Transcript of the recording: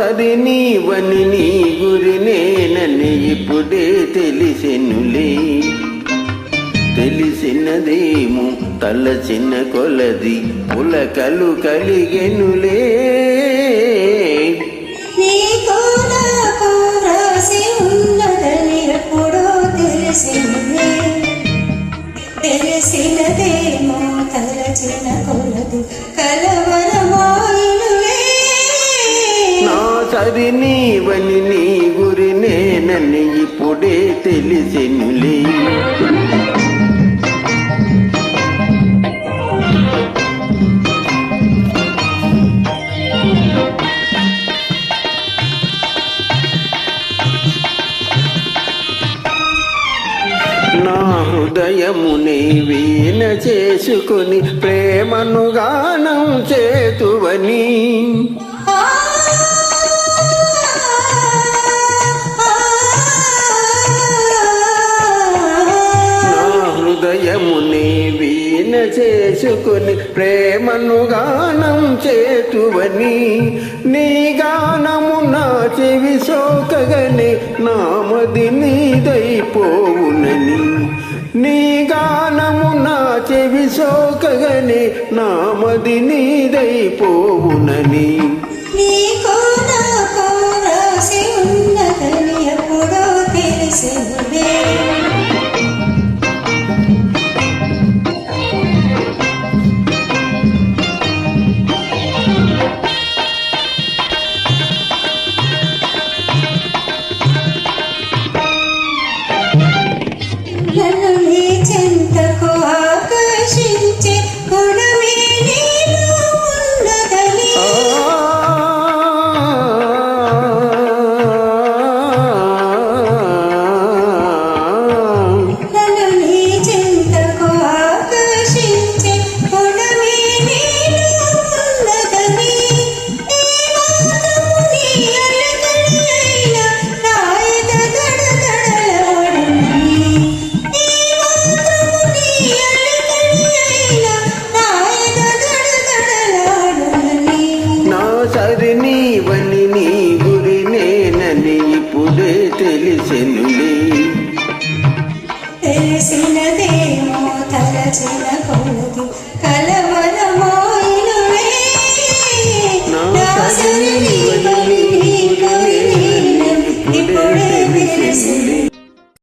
సరి నీవని నీ గురి నేనని ఇప్పుడే తెలిసెనులే. తెలిసినదేమో తలచిన కొలది పులకలు కలిగెనులే. తెలిసినదే నీవని నీ గురి నేనని ఇప్పుడే తెలిసెనులే. నా వీణ చేసుకుని ప్రేమను గానం చేతువని చేసుకుని ప్రేమను గానం చేతువని నీ గానము నా చెవి సోకగని నామది నీదైపోవునని నీ గానము నా చెవి సోకగని నామది నీదైపోవునని. నీకో the ఇప్పుడే తెలిసెనులే. తెలిసినదేమో తలచిన